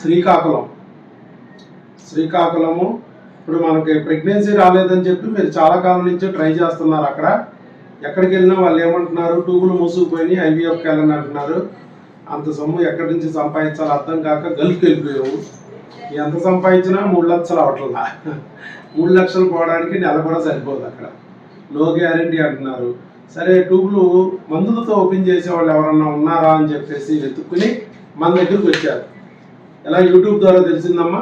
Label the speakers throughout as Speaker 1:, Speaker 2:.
Speaker 1: శ్రీకాకుళం. శ్రీకాకుళము ఇప్పుడు మనకి ప్రెగ్నెన్సీ రాలేదని చెప్పి మీరు చాలా కాలం నుంచి ట్రై చేస్తున్నారు అక్కడ. ఎక్కడికి వెళ్ళినా వాళ్ళు ఏమంటున్నారు? ట్యూబులు మూసుకుపోయి ఐవీఎఫ్కి వెళ్ళని అంటున్నారు. అంత సొమ్ము ఎక్కడి నుంచి సంపాదించాలో అర్థం కాక గల్ఫ్కి వెళ్ళిపోయావు ఎంత సంపాదించినా మూడు లక్షలు అవట్లా మూడు లక్షలు పోవడానికి నెల కూడా సరిపోదు అక్కడ. నో గ్యారంటీ అంటున్నారు. సరే ట్యూబ్లు మందులతో ఓపెన్ చేసే వాళ్ళు ఎవరన్నా ఉన్నారా అని చెప్పేసి వెతుక్కుని మన దగ్గరికి వచ్చారు. ఎలా యూట్యూబ్ ద్వారా తెలిసిందమ్మా?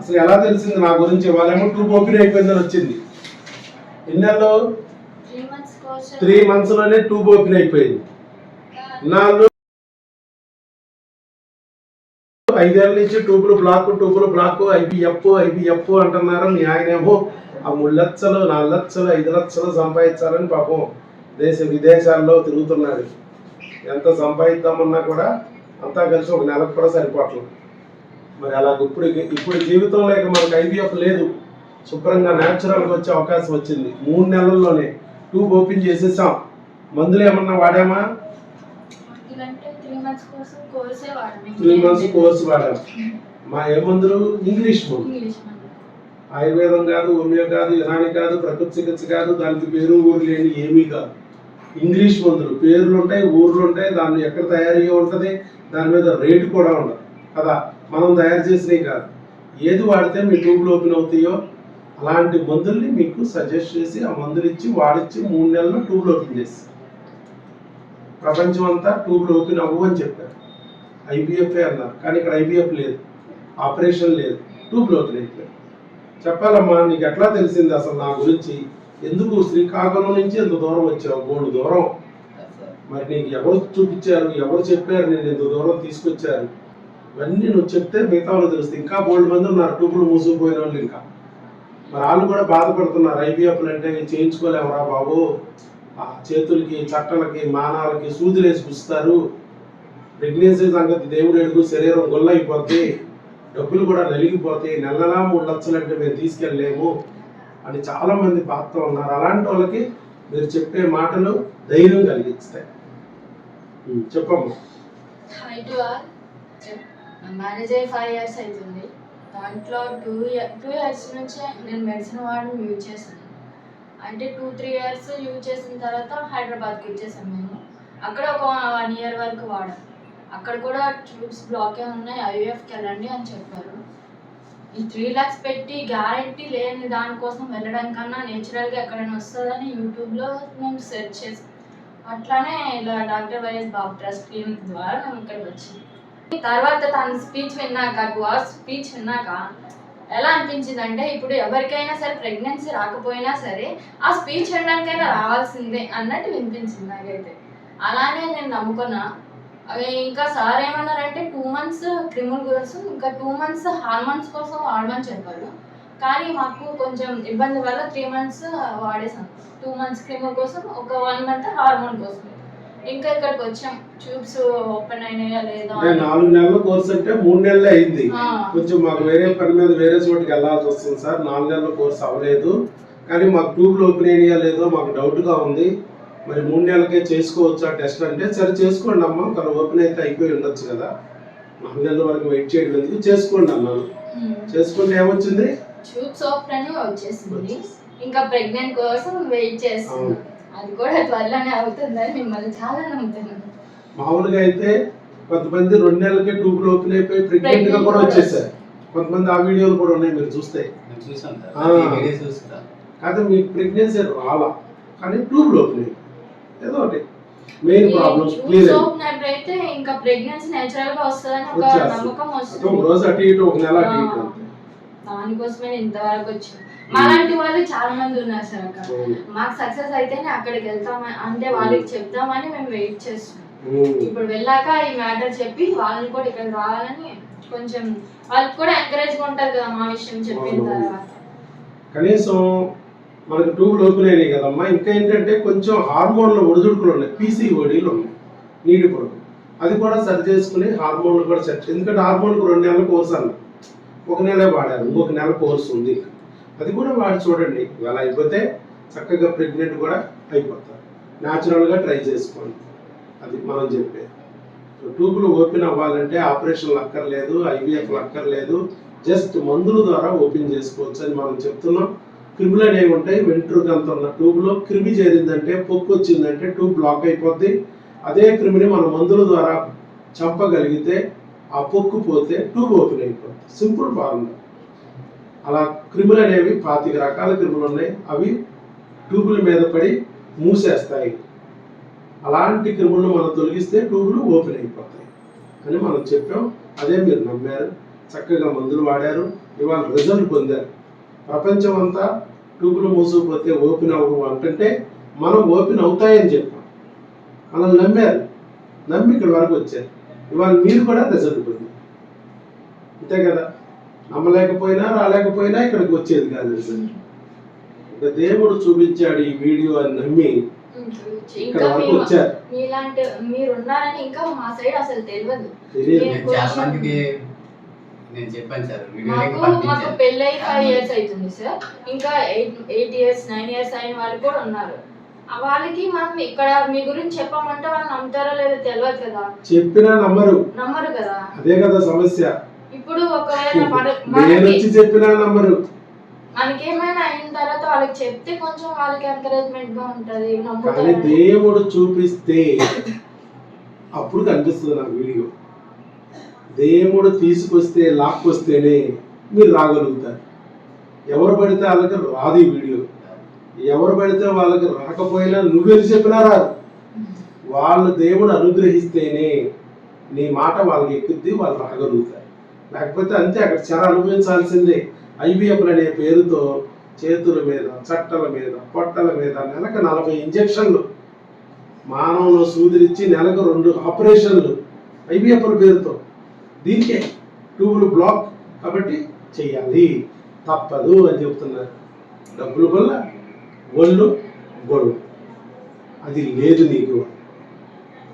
Speaker 1: అసలు ఎలా తెలిసింది నా గురించి? వాళ్ళేమో ట్యూబ్ ఓపెన్ అయిపోయిందని వచ్చింది. ఎన్నెల్లో
Speaker 2: త్రీ
Speaker 1: మంత్స్లోనే ట్యూబ్ ఓపెన్ అయిపోయింది. నాలుగు ఐదేళ్ళ నుంచి ట్యూబులు బ్లాక్ ట్యూబులు బ్లాక్ ఐబిఎఫ్ ఐబిఎఫ్ అంటున్నారు. మీ ఆయనేమో ఆ మూడు లక్షలు నాలుగు లక్షలు ఐదు లక్షలు సంపాదించాలని పాపం దేశ విదేశాల్లో తిరుగుతున్నాడు ఎంత సంపాదిద్దామన్నా కూడా అంతా కలిసి ఒక నెలకు కూడా సరిపోవట్లేదు. మరి అలా ఇప్పుడు ఇప్పుడు జీవితంలో ఇక మనకు ఐబిఎఫ్ లేదు. శుభ్రంగా న్యాచురల్గా వచ్చే అవకాశం వచ్చింది. మూడు నెలల్లోనే. ట్యూబ్ ఓపెన్ చేసేసాం. మందులు ఏమన్నా వాడామా?
Speaker 2: Three months కోర్సే
Speaker 1: వాడాం. మా ఏ మందులు? ఇంగ్లీష్ మందు.
Speaker 2: ఇంగ్లీష్ మందు.
Speaker 1: ఆయుర్వేదం కాదు హోమియో కాదు యునాని కాదు ప్రకృతి చికిత్స కాదు దానికి పేరు ఊరు లేని ఏమీ కాదు. ఇంగ్లీష్ మందులు పేర్లు ఉంటాయి ఊర్లు ఉంటాయి దాన్ని ఎక్కడ తయారీ ఉంటుంది దాని మీద రేటు కూడా ఉండదు. కదా? మనం తయారు చేసినవి కాదు. ఏది వాడితే మీ ట్యూబ్లు ఓపెన్ అవుతాయో అలాంటి మందుల్ని మీకు సజెస్ట్ చేసి ఆ మందులు ఇచ్చి వాడిచ్చి మూడు నెలలు ట్యూబ్లు ఓపెన్ చేసి. ప్రపంచం అంతా ట్యూబ్లు ఓపెన్ అవ్వు అని చెప్పారు. ఐబిఎఫ్ఏ అన్నారు. కానీ ఇక్కడ ఐబిఎఫ్ లేదు. ఆపరేషన్ లేదు. ట్యూబ్లు ఓపెన్ అయిపోయారు. చెప్పాలమ్మా నీకు ఎట్లా తెలిసింది అసలు నా గురించి? ఎందుకు శ్రీకాకుళం నుంచి ఎంత దూరం వచ్చావు? మూడు దూరం. మరి నీకు ఎవరు చూపించారు? ఎవరు చెప్పారు? నేను ఇంత దూరం తీసుకొచ్చారు ఇవన్నీ నువ్వు చెప్తే మిగతా వాళ్ళు తెలుస్తుంది ఇంకా బోల్డ్ మంది ఉన్నారు. ట్యూబులు మూసుకుపోయిన వాళ్ళు ఇంకా. మరి వాళ్ళు కూడా బాధపడుతున్నారు. ఐబీఎఫ్లు అంటే చేయించుకోలేమరా బాబు. ఆ చేతులకి చట్టలకి మానాలకి సూదులు వేసి పుస్తారు. ప్రెగ్నెన్సీ సంగతి దేవుడు ఎడుగు శరీరం గొల్ల అయిపోద్ది డబ్బులు కూడా నలిగిపోతాయి. నెల నెలా మూడు లక్షలు అంటే మేము తీసుకెళ్ళలేము. అని చాలా మంది బాధతో ఉన్నారు. అలాంటి వాళ్ళకి మీరు చెప్పే మాటలు ధైర్యం కలిగిస్తాయి. చెప్పమ్మ. చెప్పమ్మా
Speaker 2: హై టు ఆర్ మ్యారేజ్ అయ్యి ఫైవ్ ఇయర్స్ అవుతుంది. దాంట్లో టూ ఇయర్ టూ ఇయర్స్ నుంచి నేను మెడిసిన్ వాడడం యూజ్ చేశాను అంటే టూ త్రీ ఇయర్స్ యూజ్ చేసిన తర్వాత హైదరాబాద్కి వచ్చేసాం మేము అక్కడ ఒక వన్ ఇయర్ వరకు వాడాం అక్కడ కూడా ట్యూబ్స్ బ్లాకే ఉన్నాయి ఐవీఎఫ్కి వెళ్ళండి అని చెప్పారు. ఈ త్రీ ల్యాక్స్ పెట్టి గ్యారంటీ లేని దానికోసం వెళ్ళడం కన్నా నేచురల్గా ఎక్కడైనా వస్తుందని యూట్యూబ్లో మేము సెర్చ్ చేసాం. అట్లానే ఇలా doctor YS Babu trust clinic ద్వారా మేము ఇక్కడికి వచ్చింది తర్వాత తన స్పీచ్ విన్నాక టూ అవర్స్ స్పీచ్ విన్నాక ఎలా అనిపించింది అంటే ఇప్పుడు ఎవరికైనా సరే ప్రెగ్నెన్సీ రాకపోయినా సరే ఆ స్పీచ్ వినడానికైనా రావాల్సిందే అన్నట్టు వినిపించింది నాకైతే. అలానే నేను నమ్ముకున్నా. అవి ఇంకా సార్ ఏమన్నారంటే మంత్స్ క్రిముల కోసం ఇంకా టూ మంత్స్ హార్మోన్స్ కోసం వాడమని చెప్పారు కానీ మాకు కొంచెం ఇబ్బంది వల్ల త్రీ మంత్స్ వాడేసాం టూ మంత్స్ క్రిముల కోసం ఒక వన్ మంత్ హార్మోన్ కోసం. ఇంకా ఇక్కడికి వచ్చాం. ట్యూబ్స్ ఓపెన్ అయినాయా లేదా.
Speaker 1: నాలుగు నెలల కోర్స్ అంటే మూడు నెలలే అయింది. కొంచెం మాకు వేరే పని మీద వేరే చోటికి వెళ్ళాల్సి వస్తుంది సార్. నాలుగు నెలల కోర్స్ అవ్వలేదు. కానీ మాకు ట్యూబ్లు ఓపెన్ అయినాయా లేదో మాకు డౌట్గా ఉంది. మరి మూడు నెలలకే చేసుకోవచ్చా? టెస్ట్ అంటే సరే చేసుకోండి అమ్మా. కానీ ఓపెన్ అయితే అయిపోయి ఉండొచ్చు కదా. నెలల వరకు వెయిట్ చేయడం ఎందుకు చేసుకోండి అన్నాను. చేసుకుంటే ఏమొచ్చింది?
Speaker 2: ట్యూబ్స్ ఓపెన్ అని వచ్చేసింది. ఇంకా ప్రెగ్నెంట్ కోసం వెయిట్ చేస్తున్నాం.
Speaker 1: అవును.
Speaker 2: అది కూడా త్వరలోనే అవుతుందని మిమ్మల్ని చాలా నమ్ముతున్నాను.
Speaker 1: మామూలుగా అయితే కొంతమంది రెండు నెలలకే ట్యూబ్లు ఓపెన్ అయిపోయి ప్రెగ్నెంట్గా కూడా వచ్చేసారు. కొంతమంది ఆ వీడియోలు కూడా ఉన్నాయి మీరు చూస్తే.
Speaker 3: నేను చూసాను
Speaker 1: కాదు మీకు ప్రెగ్నెన్సీ రాలా. కానీ ట్యూబ్లు ఓపెన్ అయిపోయి ఏదో ఒకటి. మెయిన్ ప్రాబ్లమ్
Speaker 2: ట్యూబ్స్
Speaker 1: క్లియర్
Speaker 2: అయితే ఇంకా ప్రెగ్నెన్సీ నేచురల్గా వస్తుందని ఒక. నమ్మకం
Speaker 1: ఒక
Speaker 2: వస్తుంది
Speaker 1: రోజు అటు ఇటు ఒక నెల అటు ఇటు.
Speaker 2: దానికోసమే ఇంతవరకు వచ్చాను మాలాంటి వాళ్ళు చాలా మంది ఉన్నారు సార్ అక్కడ. మాకు సక్సెస్ అయితేనే అక్కడికి వెళ్తామని అంటే వాళ్ళకి చెప్తామని మేము వెయిట్ చేస్తున్నాం. ఇప్పుడు వెళ్ళాక ఈ మ్యాటర్ చెప్పి వాళ్ళని కూడా ఇక్కడ రావాలని కొంచెం వాళ్ళకి కూడా ఎంకరేజ్గా ఉంటది కదా మా విషయం చెప్పిన. తర్వాత
Speaker 1: కనీసం మనకు ట్యూబ్లు ఓపెన్ అయినాయి కదమ్మా. ఇంకా ఏంటంటే కొంచెం హార్మోన్ల ఒడిదుడుకులు ఉన్నాయి. పీసీఓడీలు ఉన్నాయి. నీటి పొడుగు. అది కూడా సరి చేసుకుని హార్మోన్లు కూడా సెట్ ఎందుకంటే హార్మోన్కు రెండు నెలల కోర్స్ అన్న. ఒక నెలే వాడారు ఇంకొక నెల కోర్స్ ఉంది. అది కూడా వాడి చూడండి. ఇవాళ అయిపోతే చక్కగా ప్రెగ్నెంట్ కూడా అయిపోతారు. న్యాచురల్గా ట్రై చేసుకోండి. అది మనం చెప్పేది. ట్యూబ్లు ఓపెన్ అవ్వాలంటే ఆపరేషన్లు అక్కర్లేదు ఐవీఎఫ్లు అక్కర్లేదు. జస్ట్ మందుల ద్వారా ఓపెన్ చేసుకోవచ్చు అని మనం చెప్తున్నాం. క్రిములు అనేవి ఉంటాయి. వెంట్రుకంత ఉన్న ట్యూబ్లో క్రిమి చేరిందంటే పొక్కు వచ్చిందంటే ట్యూబ్ బ్లాక్ అయిపోద్ది. అదే క్రిమిని మన మందుల ద్వారా చంపగలిగితే ఆ పొక్కు పోతే ట్యూబ్ ఓపెన్ అయిపోద్ది. Simple formula. అలా క్రిములు అనేవి పాతిక రకాల క్రిములు ఉన్నాయి. అవి ట్యూబుల మీద పడి మూసేస్తాయి. అలాంటి క్రిములను మనం తొలగిస్తే ట్యూబులు ఓపెన్ అయిపోతాయి అని మనం చెప్పాం. అదే మీరు నమ్మారు. చక్కగా మందులు వాడారు. ఇవాళ రిజల్ట్ పొందారు. ప్రపంచం అంతా ట్యూబులు మూసుకుపోతే ఓపెన్ అవ్వవు అంటే మనం ఓపెన్ అవుతాయని చెప్పాం. మనల్ని నమ్మారు. నమ్మి ఇక్కడ వరకు వచ్చారు. ఇవాళ మీరు కూడా రిజల్ట్ పొందారు అంతే కదా? నమ్మలేకపోయినా రాలేకపోయినా ఇక్కడికి వచ్చేది కాదు రిజల్ట్ ఇక దేవుడు చూపించాడు ఈ వీడియో అని నమ్మి ఇక్కడ వరకు వచ్చారు.
Speaker 2: మీలాంటి మీరు ఉన్నారని ఇంకా మా సైడ్ అసలు తెలియదు
Speaker 1: తెలియదు
Speaker 2: నేను
Speaker 3: చెప్పాను సార్ వీడియో లింక్
Speaker 2: మాకు మాకు
Speaker 3: పంపించాను
Speaker 2: పెళ్ళై ఫైవ్ ఇయర్స్ అవుతుంది సార్. ఇంకా eight eight years nine years అయిన వాళ్ళు కూడా ఉన్నారు. ఆ వాళ్ళకి మనం ఇక్కడ మీ గురించి చెప్పామంటే వాళ్ళు నమ్ముతారో లేదో తెలియదు కదా.
Speaker 1: చెప్పినా నమ్మరు.
Speaker 2: నమ్మరు కదా.
Speaker 1: అదే కదా సమస్య.
Speaker 2: ఇప్పుడు ఒకవేళ మన
Speaker 1: నేను
Speaker 2: మనకి
Speaker 1: వచ్చి చెప్పినా నమ్మరు.
Speaker 2: మనకేమైనా అయిన తర్వాత వాళ్ళకి చెప్తే కొంచెం వాళ్ళకి ఎంకరేజ్మెంట్గా ఉంటది
Speaker 1: కానీ
Speaker 2: నమ్ముతారు.
Speaker 1: దేవుడు చూపిస్తే అప్పుడు కనిపిస్తుంది నా వీడియో. దేవుడు తీసుకొస్తే లాక్కొస్తేనే మీరు రాగలుగుతారు. ఎవరు పడితే వాళ్ళకి రాదు ఈ వీడియో. ఎవరు పడితే వాళ్ళకి రాకపోయినా నువ్వెళ్ళి చెప్పినా రాదు. వాళ్ళు దేవుడు అనుగ్రహిస్తేనే నీ మాట వాళ్ళకి ఎక్కుద్ది వాళ్ళు రాగలుగుతారు. లేకపోతే అంతే అక్కడ చెర అనుభవించాల్సిందే. ఐవీఎఫ్ అనే పేరుతో చేతుల మీద చట్టల మీద పొట్టల మీద నెలకు నలభై ఇంజెక్షన్లు. మానవులు సూదిరిచ్చి నెలకు రెండు ఆపరేషన్లు. ఐవీఎఫ్ల పేరుతో. దీనికే ట్యూబులు బ్లాక్ కాబట్టి చెయ్యాలి తప్పదు అని చెప్తున్నారు. డబ్బులు వల్ల ఒళ్ళు గొడవ అది లేదు నీకు.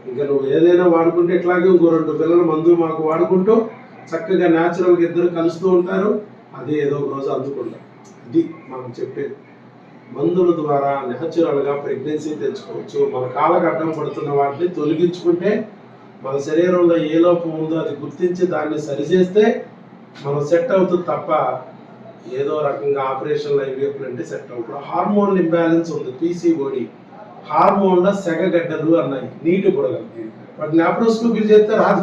Speaker 1: ఇంకా నువ్వు ఏదైనా వాడుకుంటే ఎట్లాగే ఇంకో రెండు పిల్లలు మందు మాకు వాడుకుంటూ చక్కగా న్యాచురల్గా ఇద్దరు కలుస్తూ ఉంటారు. అదే ఏదో ఒక రోజు అందుకుంటాం. అది మనం చెప్పేది. మందుల ద్వారా న్యాచురల్గా ప్రెగ్నెన్సీ తెచ్చుకోవచ్చు. మన కాళ్ళకు అడ్డం పడుతున్న వాటిని తొలగించుకుంటే మన శరీరంలో ఏ లోపం ఉందో అది గుర్తించి దాన్ని సరిచేస్తే మనం సెట్ అవుతుంది తప్ప ఏదో రకంగా ఆపరేషన్లు ఐవీఎఫ్లు అంటే సెట్ అవుతుంది హార్మోన్ ఇంబ్యాలెన్స్ ఉంది పీసీఓడి హార్మోన్ల సెగగడ్డలు అన్నాయి నీటి బుడగలు వాటి ల్యాప్రోస్కోపీ చేస్తే రాదు.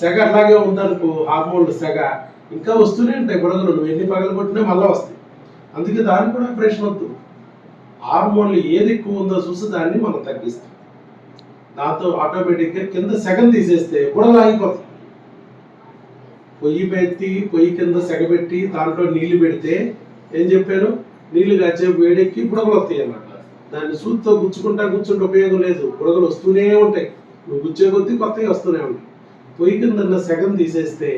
Speaker 1: సెగ అట్లాగే ఉందనుకో హార్మోన్లు సెగ. ఇంకా వస్తూనే ఉంటాయి బుడగలు నువ్వు ఎన్ని పగలు కొట్టినా మళ్ళీ వస్తాయి. అందుకే దానికి కూడా ఆపరేషన్ వద్దు. హార్మోన్లు ఏది ఎక్కువ ఉందో చూసి దాన్ని మనం తగ్గిస్తాం. దాంతో ఆటోమేటిక్గా కింద సెగం తీసేస్తే బుడగలు ఆగిపోతుంది పొయ్యి పెట్టి పొయ్యి కింద సెగబెట్టి దాంట్లో నీళ్ళు పెడితే ఏం చెప్పారు? నీళ్ళు కాచే వేడెక్కి బుడగలు వస్తాయి అన్నమాట. దాన్ని సూత్తో గుచ్చుకుంటా గుచ్చుంటే ఉపయోగం లేదు. బుడగలు వస్తూనే ఉంటాయి. నువ్వు గుచ్చే కొద్దీ కొత్తవి వస్తూనే ఉంటాయి. పొయ్యి కింద సెగం తీసేస్తే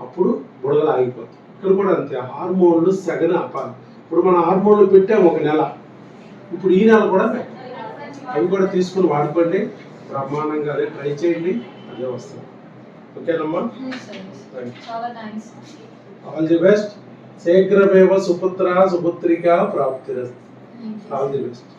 Speaker 1: అప్పుడు బుడగలు ఆగిపోతాయి. ఇక్కడ కూడా అంతే. హార్మోన్లు సెగన ఆపాలి. ఇప్పుడు మన హార్మోన్లు పెట్టాము ఒక నెల. ఇప్పుడు ఈ నెల కూడా పెట్టాం. అవి కూడా తీసుకుని వాడుకోండి. బ్రహ్మాండంగా అదే ట్రై చేయండి. అదే వస్తుంది. ఓకేనమ్మా? ఆల్ ది బెస్ట్ శీఘ్రమేవ సుపుత్ర సుపుత్రిక ప్రాప్తిరస్తు. All the best